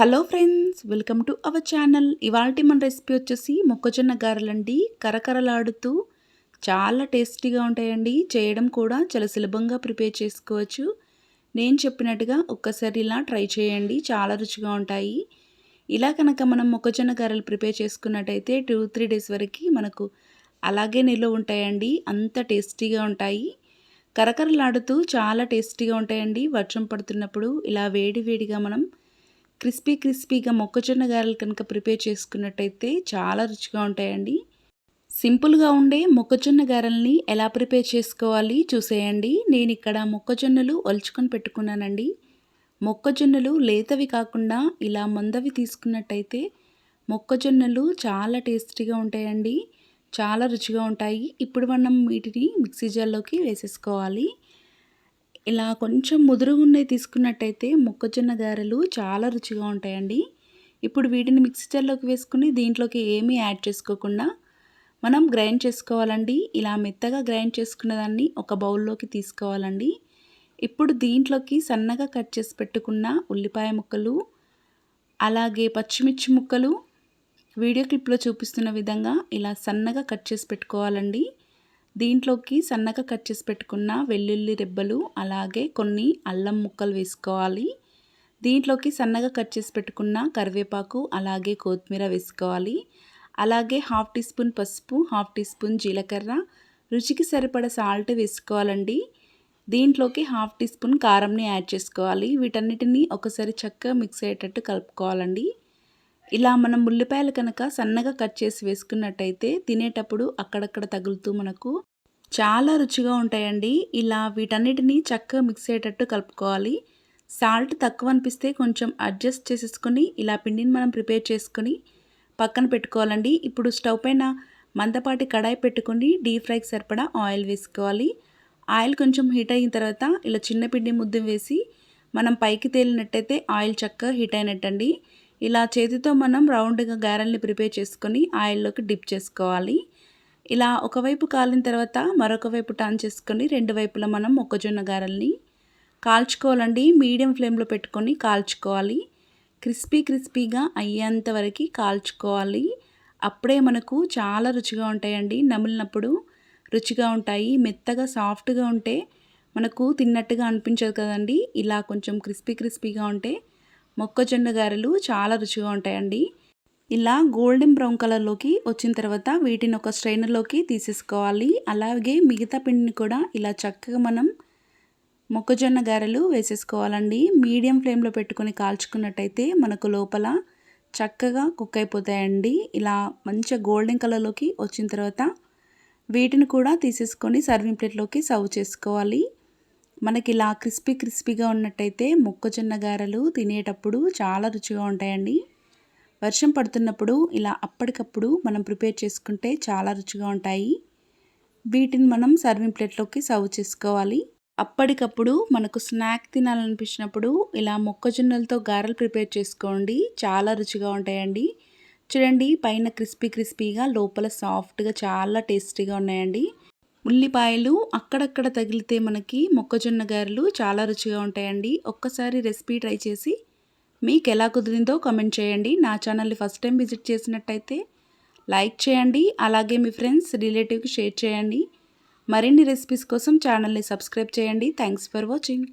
Hello friends welcome to our channel. ఇవాళ మన recipe వచ్చేసి మొక్కజొన్న గారెలండి. కరకరలాడుతూ చాలా టేస్టీగా ఉంటాయండి. చేయడం కూడా చాలా సులభంగా ప్రిపేర్ చేసుకోవచ్చు. నేను చెప్పినట్టుగా ఒక్కసారి ఇలా ట్రై చేయండి. చాలా రుచిగా ఉంటాయి. ఇలా కనుక మనం మొక్కజొన్న గారెలు ప్రిపేర్ చేసుకున్నట్టయితే టూ త్రీ డేస్ వరకు మనకు అలాగే నిల్వ ఉంటాయండి. అంత టేస్టీగా ఉంటాయి. కరకరలాడుతూ చాలా టేస్టీగా ఉంటాయండి. వర్షం పడుతున్నప్పుడు ఇలా వేడి వేడిగా మనం క్రిస్పీ క్రిస్పీగా మొక్కజొన్న గారెలు కనుక ప్రిపేర్ చేసుకున్నట్టయితే చాలా రుచిగా ఉంటాయండి. సింపుల్గా ఉండే మొక్కజొన్న గారెల్ని ఎలా ప్రిపేర్ చేసుకోవాలి చూసేయండి. నేను ఇక్కడ మొక్కజొన్నలు ఒలుచుకొని పెట్టుకున్నానండి. మొక్కజొన్నలు లేతవి కాకుండా ఇలా మందవి తీసుకున్నట్టయితే మొక్కజొన్నలు చాలా టేస్టీగా ఉంటాయండి. చాలా రుచిగా ఉంటాయి. ఇప్పుడు మనం వీటిని మిక్సీ జార్లోకి వేసేసుకోవాలి. ఇలా కొంచెం ముదురుగున్నవి తీసుకున్నట్టయితే మొక్కజొన్న గారెలు చాలా రుచిగా ఉంటాయండి. ఇప్పుడు వీటిని మిక్సీ వేసుకుని దీంట్లోకి ఏమీ యాడ్ చేసుకోకుండా మనం గ్రైండ్ చేసుకోవాలండి. ఇలా మెత్తగా గ్రైండ్ చేసుకున్న దాన్ని ఒక బౌల్లోకి తీసుకోవాలండి. ఇప్పుడు దీంట్లోకి సన్నగా కట్ చేసి పెట్టుకున్న ఉల్లిపాయ ముక్కలు అలాగే పచ్చిమిర్చి ముక్కలు వీడియో క్లిప్లో చూపిస్తున్న విధంగా ఇలా సన్నగా కట్ చేసి పెట్టుకోవాలండి. దీంట్లోకి సన్నగా కట్ చేసి పెట్టుకున్న వెల్లుల్లి రెబ్బలు అలాగే కొన్ని అల్లం ముక్కలు వేసుకోవాలి. దీంట్లోకి సన్నగా కట్ చేసి పెట్టుకున్న కరివేపాకు అలాగే కొత్తిమీర వేసుకోవాలి. అలాగే హాఫ్ టీ స్పూన్ పసుపు హాఫ్ టీ స్పూన్ జీలకర్ర. రుచికి సరిపడ సాల్ట్ వేసుకోవాలండి. దీంట్లోకి హాఫ్ టీ స్పూన్ కారంని యాడ్ చేసుకోవాలి. వీటన్నిటిని ఒకసారి చక్కగా మిక్స్ అయ్యేటట్టు కలుపుకోవాలండి. ఇలా మనం ఉల్లిపాయలు కనుక సన్నగా కట్ చేసి వేసుకున్నట్టయితే తినేటప్పుడు అక్కడక్కడ తగులుతూ మనకు చాలా రుచిగా ఉంటాయండి. ఇలా వీటన్నిటిని చక్కగా మిక్స్ అయ్యేటట్టు కలుపుకోవాలి. సాల్ట్ తక్కువ అనిపిస్తే కొంచెం అడ్జస్ట్ చేసేసుకొని ఇలా పిండిని మనం ప్రిపేర్ చేసుకొని పక్కన పెట్టుకోవాలండి. ఇప్పుడు స్టవ్ పైన మందపాటి కడాయి పెట్టుకొని డీప్ ఫ్రైకి సరిపడా ఆయిల్ వేసుకోవాలి. ఆయిల్ కొంచెం హీట్ అయిన తర్వాత ఇలా చిన్న పిండి ముద్ద వేసి మనం పైకి తేలినట్టయితే ఆయిల్ చక్కగా హీట్ అయినట్టండి. ఇలా చేతితో మనం రౌండ్గా గారెల్ని ప్రిపేర్ చేసుకొని ఆయిల్లోకి డిప్ చేసుకోవాలి. ఇలా ఒకవైపు కాలిన తర్వాత మరొక వైపు టర్న్ చేసుకొని రెండు వైపులా మనం మొక్కజొన్న గారెల్ని కాల్చుకోవాలండి. మీడియం ఫ్లేమ్లో పెట్టుకొని కాల్చుకోవాలి. క్రిస్పీ క్రిస్పీగా అయ్యేంత వరకు కాల్చుకోవాలి. అప్పుడే మనకు చాలా రుచిగా ఉంటాయండి. నమిలినప్పుడు రుచిగా ఉంటాయి. మెత్తగా సాఫ్ట్గా ఉంటే మనకు తిన్నట్టుగా అనిపించదు కదండి. ఇలా కొంచెం క్రిస్పీ క్రిస్పీగా ఉంటే మొక్కజొన్న గారెలు చాలా రుచిగా ఉంటాయండి. ఇలా గోల్డెన్ బ్రౌన్ కలర్లోకి వచ్చిన తర్వాత వీటిని ఒక స్ట్రైనర్లోకి తీసేసుకోవాలి. అలాగే మిగతా పిండిని కూడా ఇలా చక్కగా మనం మొక్కజొన్న గారెలు వేసేసుకోవాలండి. మీడియం ఫ్లేమ్లో పెట్టుకొని కాల్చుకున్నట్టయితే మనకు లోపల చక్కగా కుక్ అయిపోతాయండి. ఇలా మంచిగా గోల్డెన్ కలర్లోకి వచ్చిన తర్వాత వీటిని కూడా తీసేసుకొని సర్వింగ్ ప్లేట్లోకి సర్వ్ చేసుకోవాలి. మనకి ఇలా క్రిస్పీ క్రిస్పీగా ఉన్నట్టయితే మొక్కజొన్న గారెలు తినేటప్పుడు చాలా రుచిగా ఉంటాయండి. వర్షం పడుతున్నప్పుడు ఇలా అప్పటికప్పుడు మనం ప్రిపేర్ చేసుకుంటే చాలా రుచిగా ఉంటాయి. వీటిని మనం సర్వింగ్ ప్లేట్లోకి సర్వ్ చేసుకోవాలి. అప్పటికప్పుడు మనకు స్నాక్ తినాలనిపించినప్పుడు ఇలా మొక్కజొన్నలతో గారెలు ప్రిపేర్ చేసుకోండి. చాలా రుచిగా ఉంటాయండి. చూడండి పైన క్రిస్పీ క్రిస్పీగా లోపల సాఫ్ట్గా చాలా టేస్టీగా ఉన్నాయండి. ఉల్లిపాయలు అక్కడక్కడ తగిలితే మనకి మొక్కజొన్న గారెలు చాలా రుచిగా ఉంటాయండి. ఒక్కసారి రెసిపీ ట్రై చేసి మీకు ఎలా కుదిరిందో కమెంట్ చేయండి. నా ఛానల్ని ఫస్ట్ టైం విజిట్ చేసినట్టయితే లైక్ చేయండి. అలాగే మీ ఫ్రెండ్స్ రిలేటివ్కి షేర్ చేయండి. మరిన్ని రెసిపీస్ కోసం ఛానల్ని సబ్స్క్రైబ్ చేయండి. Thanks for watching.